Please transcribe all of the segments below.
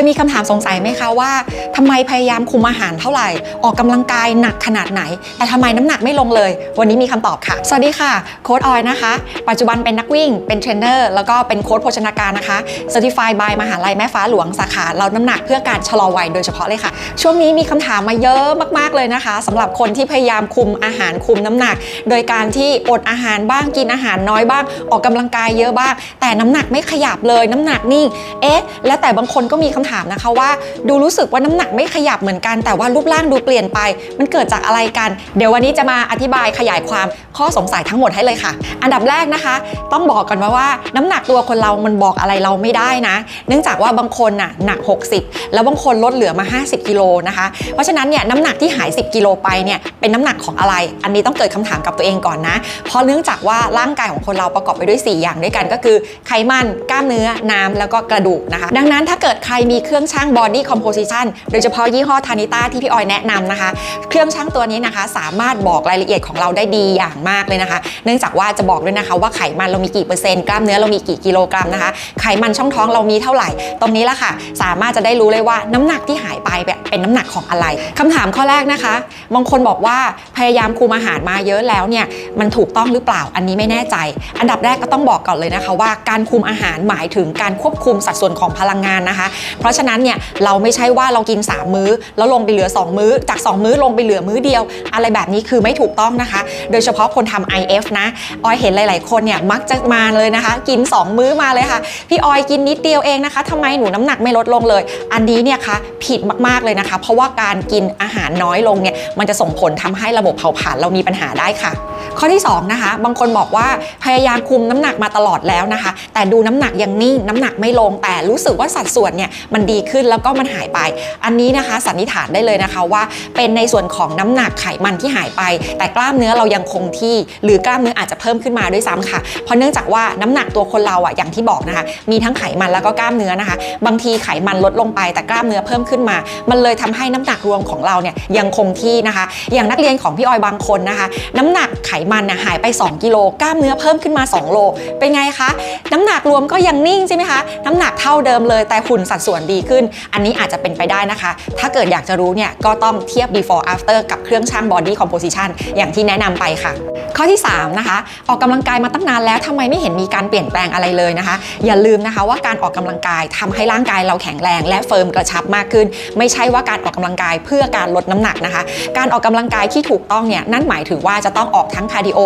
ยมีคำถามสงสัยไหมคะว่าทำไมพยายามคุมอาหารเท่าไหร่ ออกกำลังกายหนักขนาดไหน แต่ทำไมน้ำหนักไม่ลงเลย วันนี้มีคำตอบค่ะ สวัสดีค่ะ โค้ดออยนะคะ ปัจจุบันเป็นนักวิ่ง เป็นเทรนเนอร์ แล้วก็เป็นโค้ดโภชนาการนะคะ Certified by มหาลัยแม่ฟ้าหลวงสาขาเราน้ำหนักเพื่อการชะลอวัยโดยเฉพาะเลยค่ะ ช่วงนี้มีคำถามมาเยอะมากๆเลยนะคะสำหรับคนที่พยายามคุมอาหารคุมน้ำหนัก โดยการที่อดอาหารบ้างกินอาหารน้อยบ้าง ออกกำลังกายเยอะบ้าง แต่น้ำหนักไม่ขยับเลย น้ำหนักนิ่ง เอ๊ะ แล้วแต่บางคนก็มีคำถามนะคะว่า ดูรู้สึกว่าน้ำหนักไม่ขยับเหมือนกันแต่ว่ารูปร่างดูเปลี่ยนไป มันเกิดจากอะไรกัน เดี๋ยววันนี้จะมาอธิบายขยายความข้อสงสัยทั้งหมดให้เลยค่ะ อันดับแรกนะคะ ต้องบอกก่อนว่าว่าน้ำหนักตัวคนเรามันบอกอะไรเราไม่ได้นะ เนื่องจากว่าบางคนน่ะหนัก 60 แล้วบางคนลดเหลือมา 50กิโลนะคะเพราะฉะนั้นเนี่ยน้ำหนักที่หาย 10กิโลไปเนี่ยเป็นน้ำหนักของอะไร อันนี้ต้องเกิดคำถามกับตัวเองก่อนนะเพราะเนื่องจากว่าร่างกายของคนเราประกอบไปด้วย 4 อย่างด้วยกันก็คือ ไขมันกล้ามเนื้อน้ำแล้วก็กระดูกนะคะ ดังนั้นถ้าเกิดใครมีเครื่องช่าง body composition โดยเฉพาะยี่ห้อทานิต้าที่พี่ออยแนะนำนะคะ เครื่องช่างตัวนี้นะคะ สามารถบอกรายละเอียดของเราได้ดีอย่างมากเลยนะคะ เนื่องจากว่าจะบอกด้วยนะคะว่าไขมันเรามีกี่เปอร์เซ็นต์กล้ามเนื้อเรามีกี่กิโลกรัมนะคะ ไขมันช่องท้องเรามีเท่าไหร่ ตรงนี้ละค่ะ สามารถจะได้รู้เลยว่าน้ำหนักที่หายไปเป็นน้ำหนักของอะไรคำถามข้อแรกนะคะบางคนบอกว่าพยายามคุมอาหารมาเยอะแล้วเนี่ยมันถูกต้องหรือเปล่าอันนี้ไม่แน่ใจ อันดับแรกก็ต้องบอกก่อนเลยนะคะ ว่าการคุมอาหารหมายถึงการควบคุมสัดส่วนของพลังงานนะคะเพราะฉะนั้นเนี่ยเราไม่ใช่ว่าเรากิน 3 มื้อ แล้วลงไปเหลือ 2 มื้อ จาก 2 มื้อลงไปเหลือมื้อเดียว อะไรแบบนี้คือไม่ถูกต้องนะคะ โดยเฉพาะคนทำ IF นะออยเห็นหลาย ๆ คนเนี่ยมักจะมาเลยนะคะ กิน 2 มื้อมาเลยค่ะ พี่ออยกินนิดเดียวเองนะคะทำไมหนูน้ำหนักไม่ลดลงเลย อันนี้เนี่ยคะผิดมาก ๆ เลยนะคะ เพราะว่าการกินอาหารน้อยลงเนี่ยมันจะส่งผลทำให้ระบบเผาผลาญเรามีปัญหาได้ค่ะ ข้อที่ 2 นะคะ บางคนบอกว่าพยายามคุมน้ำหนักมาตลอดแล้วนะคะ แต่ดูน้ำหนักยังนิ่งน้ำหนักไม่ลงแต่รู้สึกว่าสัดส่วนเนี่ยมันดีขึ้นแล้วก็มันหายไป อันนี้นะคะสันนิษฐานได้เลยนะคะว่า เป็นในส่วนของน้ำหนักไขมันที่หายไป แต่กล้ามเนื้อเรายังคงที่ หรือกล้ามเนื้ออาจจะเพิ่มขึ้นมาด้วยซ้ำค่ะ เพราะเนื่องจากว่าน้ำหนักตัวคนเราอะอย่างที่บอกนะคะ มีทั้งไขมันแล้วก็กล้ามเนื้อนะคะ บางทีไขมันลดลงไป แต่กล้ามเนื้อเพิ่มขึ้นมา มันเลยทำให้น้ำหนักรวมของเราเนี่ยยังคงที่นะคะ อย่างนักเรียนของพี่ออยบางคนนะคะ น้ำหนักไขมันน่ยหายไป 2 กิโลกล้ามเนื้อเพิ่มขึ้นมา 2 โล เป็นไงคะน้ำหนักรวมก็ยังนิ่งใช่ไหมคะน้ำหนักเท่าเดิมเลยแต่หุ่นสัดส่วนดีขึ้น อันนี้อาจจะเป็นไปได้นะคะ ถ้าเกิดอยากจะรู้เนี่ยก็ต้องเทียบ before after กับเครื่องช่าง body composition อย่างที่แนะนำไปค่ะ ข้อที่ 3 นะคะ ออกกำลังกายมาตั้งนานแล้วทำไมไม่เห็นมีการเปลี่ยนแปลงอะไรเลยนะคะ อย่าลืมนะคะว่าการออกกำลังกายทำให้ร่างกายเราแข็งแรงและเฟิร์มกระชับมากขึ้น ไม่ใช่ว่าการออกกำลังกายเพื่อการลดน้ำหนักนะคะ การออกกำลังกายที่ถูกต้องเนี่ยนั่นหมายถึงว่าจะต้องออกทั้งคาร์ดิโอ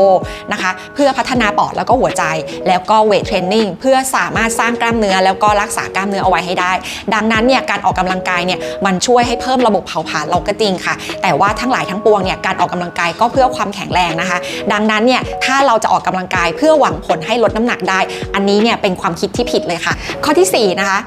นะคะเพื่อพัฒนาปอดแล้วก็หัวใจ แล้วก็เวทเทรนนิ่งเพื่อสามารถสร้างกล้ามเนื้อแล้วก็รักษากล้ามเนื้อเอาไว้ให้ได้ดังนั้นเนี่ยการออกกำลังกายเนี่ยมันช่วยให้เพิ่มระบบเผาผลาญเราก็จริงค่ะ แต่ว่าทั้งหลายทั้งปวงเนี่ยการออกกำลังกายก็เพื่อความแข็งแรงนะคะ ดังนั้นเนี่ยถ้าเราจะออกกำลังกายเพื่อหวังผลให้ลดน้ำหนักได้ อันนี้เนี่ยเป็นความคิดที่ผิดเลยค่ะ ข้อทีสี่4นะคะ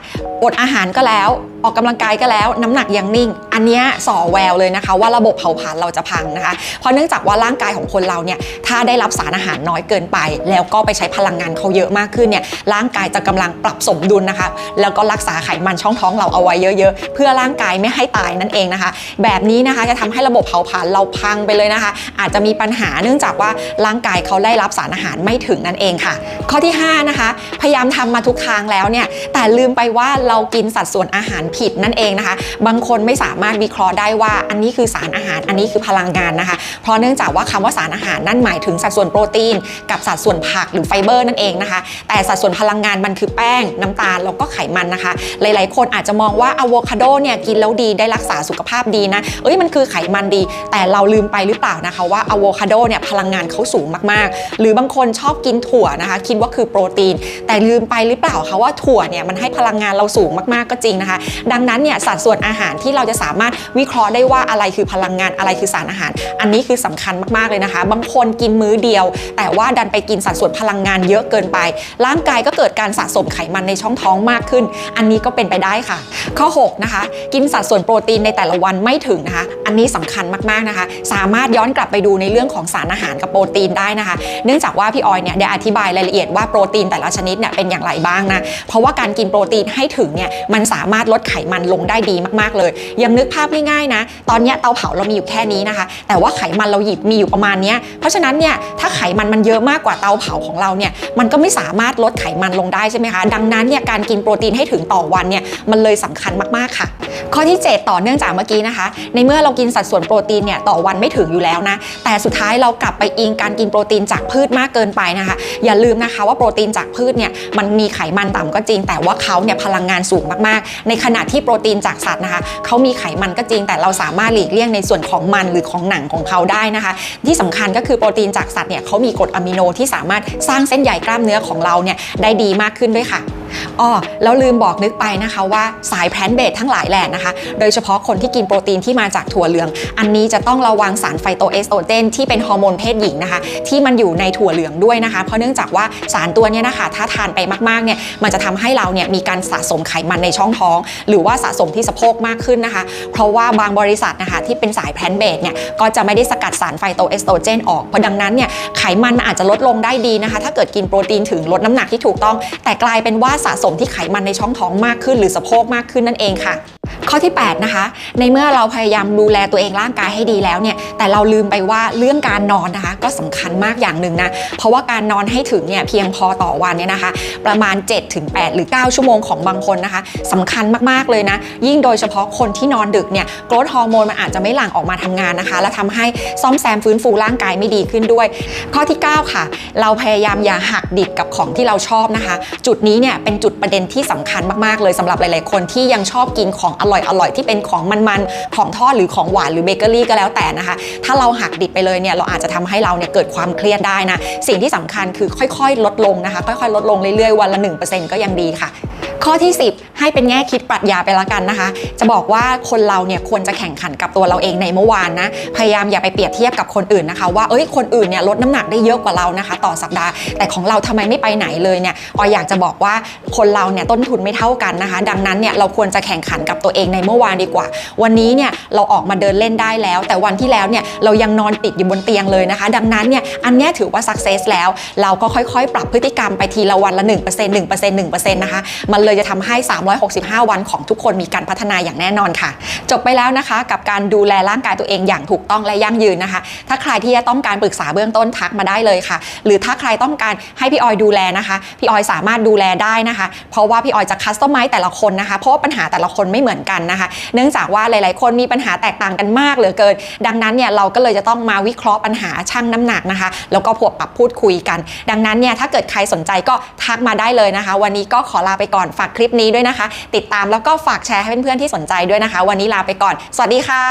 อดอาหารก็แล้ว ออกกำลังกายก็แล้วน้ำหนักยังนิ่ง อันนี้ส่อแววเลยนะคะ ว่าระบบเผาผลาญเราจะพังนะคะ เพราะเนื่องจากว่าร่างกายของคนเราเนี่ยถ้าได้รับสารอาหารน้อยเกินไป แล้วก็ไปใช้พลังงานเขาเยอะมากขึ้นเนี่ยร่างกายจะกำลังปรับสมดุลนะคะ แล้วก็รักษาไขมันช่องท้องเราเอาไว้เยอะๆ เพื่อร่างกายไม่ให้ตายนั่นเองนะคะ แบบนี้นะคะจะทำให้ระบบเผาผลาญเราพังไปเลยนะคะ อาจจะมีปัญหาเนื่องจากว่าร่างกายเขาได้รับสารอาหารไม่ถึงนั่นเองค่ะ ข้อที่ห้านะคะ พยายามทำมาทุกทางแล้วเนี่ยแต่ลืมไปว่าเรากินสัดส่วนอาหารผิดนั่นเองนะคะ บางคนไม่สามารถวิเคราะห์ได้ว่าอันนี้คือสารอาหาร อันนี้คือพลังงานนะคะ เพราะเนื่องจากว่าคำว่าสารอาหารนั่นหมายถึงสัดส่วนโปรตีน กับสัดส่วนผักหรือไฟเบอร์นั่นเองนะคะ แต่สัดส่วนพลังงานมันคือแป้งน้ำตาลแล้วก็ไขมันนะคะ หลายๆ คนอาจจะมองว่าอะโวคาโดเนี่ยกินแล้วดีได้รักษาสุขภาพดีนะ เอ้ยมันคือไขมันดี แต่เราลืมไปหรือเปล่านะคะว่าอะโวคาโดเนี่ยพลังงานเขาสูงมากๆ หรือบางคนชอบกินถั่วนะคะ คิดว่าคือโปรตีน แต่ลืมไปหรือเปล่าคะว่าถั่วเนี่ยมันให้พลังงานเราสูงมากๆก็จริงนะคะดังนั้นเนี่ยสัดส่วนอาหารที่เราจะสามารถวิเคราะห์ได้ว่าอะไรคือพลังงานอะไรคือสารอาหาร อันนี้คือสำคัญมากๆเลยนะคะ บางคนกินมื้อเดียว แต่ว่าดันไปกินสัดส่วนพลังงานเยอะเกินไป ร่างกายก็เกิดการสะสมไขมันในช่องท้องมากขึ้น อันนี้ก็เป็นไปได้ค่ะ ข้อ 6 นะคะ กินสัดส่วนโปรตีนในแต่ละวันไม่ถึงนะคะ อันนี้สำคัญมากๆนะคะ สามารถย้อนกลับไปดูในเรื่องของสารอาหารกับโปรตีนได้นะคะ เนื่องจากว่าพี่ออยเนี่ยได้อธิบายรายละเอียดว่าโปรตีนแต่ละชนิดเนี่ยเป็นอย่างไรบ้างนะ เพราะว่าการกินโปรตีนให้ถึงเนี่ยมันสามารถลดไขมันลงได้ดีมากๆเลย ยังนึกภาพง่ายๆนะ ตอนนี้เตาเผาเรามีอยู่แค่นี้นะคะ แต่ว่าไขมันเราหยิบมีอยู่ประมาณนี้เพราะฉะนั้นเนี่ยถ้าไขมันมันเยอะมากกว่าเตาเผาของเราเนี่ยมันก็ไม่สามารถลดไขมันลงได้ใช่ไหมคะ ดังนั้นเนี่ยการกินโปรตีนให้ถึงต่อวันเนี่ยมันเลยสำคัญคัญมากๆค่ะ ข้อที่ 7 ต่อเนื่องจากเมื่อกี้นะคะ ในเมื่อเรากินสัดส่วนโปรตีนเนี่ยต่อวันไม่ถึงอยู่แล้วนะ แต่สุดท้ายเรากลับไปอิงการกินโปรตีนจากพืชมากเกินไปนะคะ อย่าลืมนะคะว่าโปรตีนจากพืชเนี่ยมันมีไขมันต่ำก็จริง แต่ว่าเขาเนี่ยพลังงานสูงมากๆ ในขณะที่โปรตีนจากสัตว์นะคะเขามีไขมันก็จริง แต่เราสามารถหลีกเลี่ยงในส่วนของมันหรือของหนังของเขาได้นะคะ ที่สำคัญก็คือโปรตีนจากสัตว์เนี่ยเขามีกรดอะมิโนที่สามารถสร้างเส้นใยกล้ามเนื้อของเราเนี่ยได้ดีมากขึ้นด้วยค่ะ อ๋อแล้วลืมบอกนึกไปนะคะว่าสายแพลนเบสทั้งหลายแหล่นะคะ โดยเฉพาะคนที่กินโปรตีนที่มาจากถั่วเหลือง อันนี้จะต้องระวังสารไฟโตเอสโตรเจนที่เป็นฮอร์โมนเพศหญิงนะคะ ที่มันอยู่ในถั่วเหลืองด้วยนะคะ เพราะเนื่องจากว่าสารตัวนี้นะคะถ้าทานไปมากๆเนี่ยมันจะทำให้เราเนี่ยมีการสะสมไขมันในช่องท้อง หรือว่าสะสมที่สะโพกมากขึ้นนะคะ เพราะว่าบางบริษัทนะคะที่เป็นสายแพลนเบสเนี่ยก็จะไม่ได้สกัดสารไฟโตเอสโตรเจนออกเพราะดังนั้นเนี่ยไขมันมันอาจจะลดลงได้ดีนะคะ ถ้าเกิดกินโปรตีนถึงลดน้ำหนักที่ถูกต้อง แต่กลายเป็นว่าสะสมที่ไขมันในช่องท้องมากขึ้น หรือสะโพกมากขึ้นนั่นเองค่ะ ข้อที่ 8 นะคะ ในเมื่อเราพยายามดูแลตัวเองร่างกายให้ดีแล้วเนี่ย แต่เราลืมไปว่าเรื่องการนอนนะคะ ก็สำคัญมากอย่างหนึ่งนะ เพราะว่าการนอนให้ถึงเนี่ยเพียงพอต่อวันเนี่ยนะคะ ประมาณ 7-8 หรือ 9 ชั่วโมงของบางคนนะคะสำคัญมากๆเลยนะ ยิ่งโดยเฉพาะคนที่นอนดึกเนี่ยโกรทฮอร์โมนมันอาจจะไม่หลั่งออกมาทำงานนะคะ และทำให้ซ่อมแซมฟื้นฟูร่างกายไม่ดีขึ้นด้วย ข้อที่ 9 ค่ะ เราพยายามอย่าหักดิบกับของที่เราชอบนะคะ จุดนี้เนี่ยเป็นจุดประเด็นที่สำคัญมากๆเลยสำหรับหลาย ๆ คนที่ยังชอบกินของอร่อยอร่อยที่เป็นของมันๆของทอดหรือของหวานหรือเบเกอรี่ก็แล้วแต่นะคะ ถ้าเราหักดิบไปเลยเนี่ยเราอาจจะทำให้เราเนี่ยเกิดความเครียดได้นะ สิ่งที่สำคัญคือค่อยๆ ลดลงนะคะ ค่อยๆ ลดลงเรื่อยๆ วันละ 1%ก็ยังดีค่ะ ข้อที่ 10 ให้เป็นแง่คิดปรัชญาไปละกันนะคะ จะบอกว่าคนเราเนี่ยควรจะแข่งขันกับตัวเราเองในเมื่อวานนะ พยายามอย่าไปเปรียบเทียบกับคนอื่นนะคะว่าเอ้ยคนอื่นเนี่ยลดน้ำหนักได้เยอะกว่าเรานะคะ ต่อสัปดาห์ แต่ของเราทำไมไม่ไปไหนเลยเนี่ยออยอยากจะบอกว่าคนเราเนี่ยต้นทุนไม่เท่ากันนะคะ ดังนั้นเนี่ยเราควรจะแข่งขันกับตัวเองในเมื่อวานดีกว่า วันนี้เนี่ยเราออกมาเดินเล่นได้แล้ว แต่วันที่แล้วเนี่ยเรายังนอนติดอยู่บนเตียงเลยนะคะ ดังนั้นเนี่ยอันนี้ถือว่า success แล้ว เราก็ค่อยๆ ปรับพฤติกรรมไปทีละวันละ1% 1% 1%นะคะมันเลยจะทำให้ 365 วันของทุกคนมีการพัฒนาอย่างแน่นอนค่ะ จบไปแล้วนะคะ กับการดูแลร่างกายตัวเองอย่างถูกต้องและยั่งยืนนะคะ ถ้าใครที่จะต้องการปรึกษาเบื้องต้นทักมาได้เลยค่ะ หรือถ้าใครต้องการให้พี่ออยดูแลนะคะ พี่ออยสามารถดูแลได้นะคะ เพราะว่าพี่ออยจะคัสตอมไมซ์แต่ละคนนะคะ เพราะว่าปัญหาแต่ละคนไม่เหมือนกันนะคะ เนื่องจากว่าหลาย ๆ คนมีปัญหาแตกต่างกันมากเหลือเกิน ดังนั้นเนี่ยเราก็เลยจะต้องมาวิเคราะห์ปัญหาชั่งน้ำหนักนะคะ แล้วก็พวกปรับพูดคุยกัน ดังนั้นเนี่ยถ้าเกิดใครสนใจก็ทักมาได้เลยนะคะ วันนี้ก็ขอลาไปก่อนฝากคลิปนี้ด้วยนะคะ ติดตามแล้วก็ฝากแชร์ให้เพื่อนๆที่สนใจด้วยนะคะ วันนี้ลาไปก่อน สวัสดีค่ะ